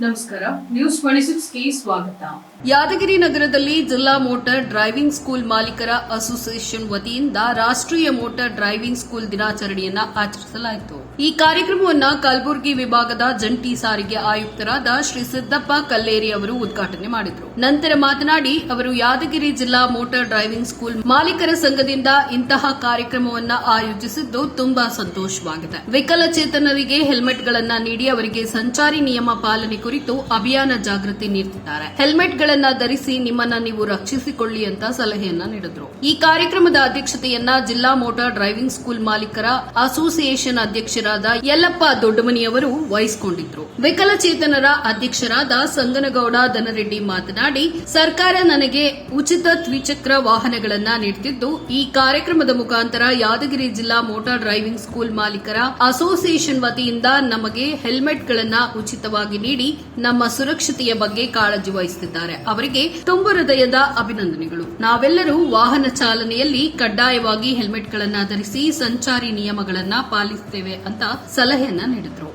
ನಮಸ್ಕಾರ. News twenty ಸ್ವಾಗತ. ಯಾದಗಿರಿ ನಗರದಲ್ಲಿ ಜಿಲ್ಲಾ ಮೋಟಾರ್ ಡ್ರೈವಿಂಗ್ ಸ್ಕೂಲ್ ಮಾಲೀಕರ ಅಸೋಸಿಯೇಷನ್ ವತಿಯಿಂದ ರಾಷ್ಟ್ರೀಯ ಮೋಟಾರ್ ಡ್ರೈವಿಂಗ್ ಸ್ಕೂಲ್ ದಿನಾಚರಣೆಯನ್ನ ಆಚರಿಸಲಾಯಿತು. ಈ ಕಾರ್ಯಕ್ರಮವನ್ನ ಕಲಬುರಗಿ ವಿಭಾಗದ ಜಂಟಿ ಸಾರಿಗೆ ಆಯುಕ್ತರಾದ ಶ್ರೀ ಸಿದ್ದಪ್ಪ ಕಲ್ಲೇರಿ ಅವರು ಉದ್ಘಾಟನೆ ಮಾಡಿದರು. ನಂತರ ಮಾತನಾಡಿ, ಅವರು ಯಾದಗಿರಿ ಜಿಲ್ಲಾ ಮೋಟಾರ್ ಡ್ರೈವಿಂಗ್ ಸ್ಕೂಲ್ ಮಾಲೀಕರ ಸಂಘದಿಂದ ಇಂತಹ ಕಾರ್ಯಕ್ರಮವನ್ನ ಆಯೋಜಿಸಿದ್ದು ತುಂಬಾ ಸಂತೋಷವಾಗಿದೆ. ವಿಕಲಚೇತನರಿಗೆ ಹೆಲ್ಮೆಟ್ಗಳನ್ನು ನೀಡಿ ಅವರಿಗೆ ಸಂಚಾರಿ ನಿಯಮ ಪಾಲನೆ ಕುರಿತು ಅಭಿಯಾನ ಜಾಗೃತಿ ನೀಡುತ್ತಿದ್ದಾರೆ ಹೆಲ್ಮೆಟ್ಗಳನ್ನ ಧರಿಸಿ ನಿಮ್ಮನ್ನ ನೀವು ರಕ್ಷಿಸಿಕೊಳ್ಳಿ ಅಂತ ಸಲಹೆಯನ್ನ ನೀಡಿದ್ರು. ಈ ಕಾರ್ಯಕ್ರಮದ ಅಧ್ಯಕ್ಷತೆಯನ್ನ ಜಿಲ್ಲಾ ಮೋಟಾರ್ ಡ್ರೈವಿಂಗ್ ಸ್ಕೂಲ್ ಮಾಲೀಕರ ಅಸೋಸಿಯೇಷನ್ ಅಧ್ಯಕ್ಷರಾದ ಯಲ್ಲಪ್ಪ ದೊಡ್ಡಮನಿಯವರು ವಹಿಸಿಕೊಂಡಿದ್ರು. ವಿಕಲಚೇತನರ ಅಧ್ಯಕ್ಷರಾದ ಸಂಗನಗೌಡ ದನರೆಡ್ಡಿ ಮಾತನಾಡಿ, ಸರ್ಕಾರ ನನಗೆ ಉಚಿತ ದ್ವಿಚಕ್ರ ವಾಹನಗಳನ್ನ ನೀಡುತ್ತಿದ್ದು ಈ ಕಾರ್ಯಕ್ರಮದ ಮುಖಾಂತರ ಯಾದಗಿರಿ ಜಿಲ್ಲಾ ಮೋಟಾರ್ ಡ್ರೈವಿಂಗ್ ಸ್ಕೂಲ್ ಮಾಲೀಕರ ಅಸೋಸಿಯೇಷನ್ ವತಿಯಿಂದ ನಮಗೆ ಹೆಲ್ಮೆಟ್ಗಳನ್ನ ಉಚಿತವಾಗಿ ನೀಡಿ ನಮ್ಮ ಸುರಕ್ಷತೆಯ ಬಗ್ಗೆ ಕಾಳಜಿ ವಹಿಸುತ್ತಿದ್ದಾರೆ. ಅವರಿಗೆ ತುಂಬು ಹೃದಯದ ಅಭಿನಂದನೆಗಳು. ನಾವೆಲ್ಲರೂ ವಾಹನ ಚಾಲನೆಯಲ್ಲಿ ಕಡ್ಡಾಯವಾಗಿ ಹೆಲ್ಮೆಟ್ಗಳನ್ನ ಧರಿಸಿ ಸಂಚಾರಿ ನಿಯಮಗಳನ್ನ ಪಾಲಿಸುತ್ತೇವೆ ಅಂತ ಸಲಹೆಯನ್ನ ನೀಡಿದ್ರು.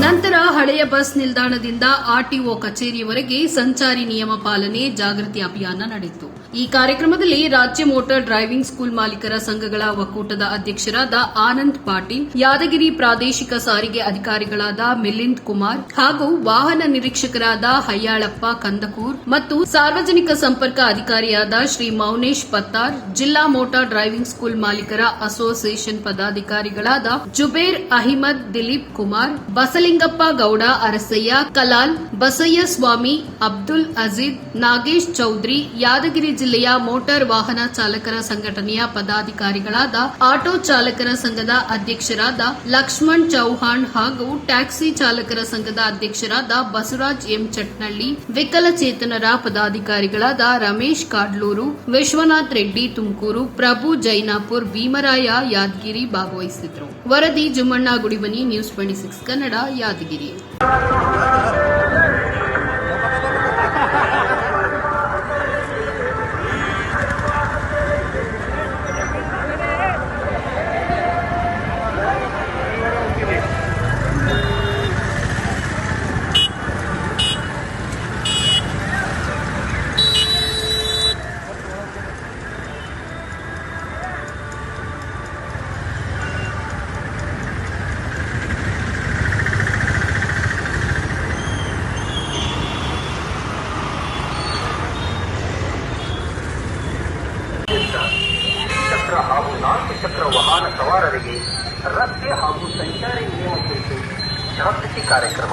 ನಂತರ ಹಳೆಯ ಬಸ್ ನಿಲ್ದಾಣದಿಂದ ಆರ್ಟಿಒ ಕಚೇರಿಯವರೆಗೆ ಸಂಚಾರಿ ನಿಯಮ ಪಾಲನೆ ಜಾಗೃತಿ ಅಭಿಯಾನ ನಡೆಯಿತು. ಈ ಕಾರ್ಯಕ್ರಮದಲ್ಲಿ ರಾಜ್ಯ ಮೋಟಾರ್ ಡ್ರೈವಿಂಗ್ ಸ್ಕೂಲ್ ಮಾಲೀಕರ ಸಂಘಗಳ ಒಕ್ಕೂಟದ ಅಧ್ಯಕ್ಷರಾದ ಆನಂದ್ ಪಾಟೀಲ್, ಯಾದಗಿರಿ ಪ್ರಾದೇಶಿಕ ಸಾರಿಗೆ ಅಧಿಕಾರಿಗಳಾದ ಮಿಲಿಂದ್ ಕುಮಾರ್ ಹಾಗೂ ವಾಹನ ನಿರೀಕ್ಷಕರಾದ ಹಯ್ಯಾಳಪ್ಪ ಕಂದಕೂರ್ ಮತ್ತು ಸಾರ್ವಜನಿಕ ಸಂಪರ್ಕ ಅಧಿಕಾರಿಯಾದ ಶ್ರೀ ಮೌನೇಶ್ ಪತ್ತಾರ್, ಜಿಲ್ಲಾ ಮೋಟಾರ್ ಡ್ರೈವಿಂಗ್ ಸ್ಕೂಲ್ ಮಾಲೀಕರ ಅಸೋಸಿಯೇಷನ್ ಪದಾಧಿಕಾರಿಗಳಾದ ಜುಬೇರ್ ಅಹಿಮದ್, ದಿಲೀಪ್ ಕುಮಾರ್, ಬಸಲಿಂಗಪ್ಪ ಗೌಡ, ಅರಸಯ್ಯ ಕಲಾಲ್, ಬಸಯ್ಯ ಸ್ವಾಮಿ, ಅಬ್ದುಲ್ ಅಜೀದ್ ನಾಗೇಶ್ ಚೌಧರಿ, ಯಾದಗಿರಿ ಜಿಲ್ಲೆಯ ಮೋಟಾರ್ ವಾಹನ ಚಾಲಕರ ಸಂಘಟನೆಯ ಪದಾಧಿಕಾರಿಗಳಾದ ಆಟೋ ಚಾಲಕರ ಸಂಘದ ಅಧ್ಯಕ್ಷರಾದ ಲಕ್ಷ್ಮಣ್ ಚೌಹಾಣ್ ಹಾಗೂ ಟ್ಯಾಕ್ಸಿ ಚಾಲಕರ ಸಂಘದ ಅಧ್ಯಕ್ಷರಾದ ಬಸವರಾಜ್ ಎಂ ಚಟ್ನಳ್ಳಿ, ವಿಕಲಚೇತನರ ಪದಾಧಿಕಾರಿಗಳಾದ ರಮೇಶ್ ಕಾಡ್ಲೂರು, ವಿಶ್ವನಾಥ್ ರೆಡ್ಡಿ ತುಮಕೂರು, ಪ್ರಭು ಜೈನಾಪುರ್, ಭೀಮರಾಯ ಯಾದಗಿರಿ ಭಾಗವಹಿಸಿದರು ವರದಿ Jummanna Gudibani news twenty six Kannada Yadgiri ಚಕ್ರ ಹಾಗೂ ನಾಲ್ಕು ಚಕ್ರ ವಾಹನ ಸವಾರರಿಗೆ ರಸ್ತೆ ಹಾಗೂ ಸಂಚಾರಿ ನಿಯಮ ಕುರಿತು ಜಾಗೃತಿ ಕಾರ್ಯಕ್ರಮ.